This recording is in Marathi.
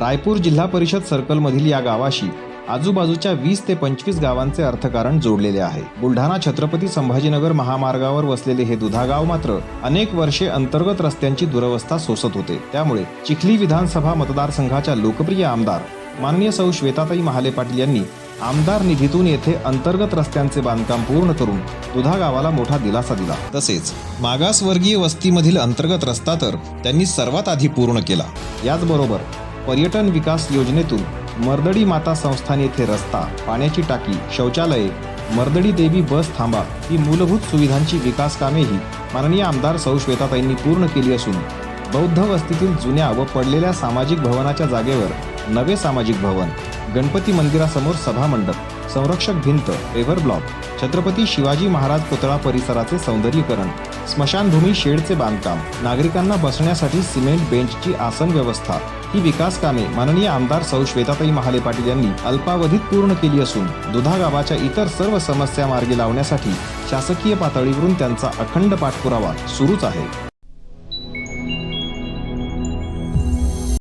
रायपूर जिल्हा परिषद सर्कलमधील या गावाशी आजूबाजूच्या वीस ते पंचवीस गावांचे अर्थकारण जोडलेले आहे. बुलढाणा छत्रपती संभाजीनगर महामार्गावर वसलेले हे दुधागाव मात्र अनेक वर्षे अंतर्गत रस्त्यांची दुरवस्था सोसत होते. त्यामुळे चिखली विधानसभा मतदारसंघाच्या लोकप्रिय आमदार माननीय सौ. श्वेताताई महाले पाटील यांनी आमदार निधीतून येथे अंतर्गत रस्त्यांचे बांधकाम पूर्ण करून दुधा गावाला मोठा दिलासा दिला. तसेच मागासवर्गीय वस्तीमधील अंतर्गत रस्ता तर त्यांनी सर्वात आधी पूर्ण केला. याचबरोबर पर्यटन विकास योजनेतून मर्दडी माता संस्थान येथे रस्ता पाण्याची टाकी शौचालये मर्दडी देवी बस थांबा ही मूलभूत सुविधांची विकास कामेही माननीय आमदार सौ श्वेताताईंनी पूर्ण केली असून बौद्ध वस्तीतील जुन्या व पडलेल्या सामाजिक भवनाच्या जागेवर नवे सामाजिक भवन गणपती मंदिरासमोर सभामंडप संरक्षक भिंत एव्हर ब्लॉक छत्रपती शिवाजी महाराज पुतळा परिसराचे सौंदर्यीकरण स्मशानभूमी शेडचे बांधकाम नागरिकांना बसण्यासाठी सिमेंट बेंचची आसन व्यवस्था ही विकास कामे माननीय आमदार सौ. श्वेताताई महाले पाटील यांनी अल्पावधीत पूर्ण केली असून दुधा गावाच्या इतर सर्व समस्या मार्गी लावण्यासाठी शासकीय पातळीवरून त्यांचा अखंड पाठपुरावा सुरूच आहे.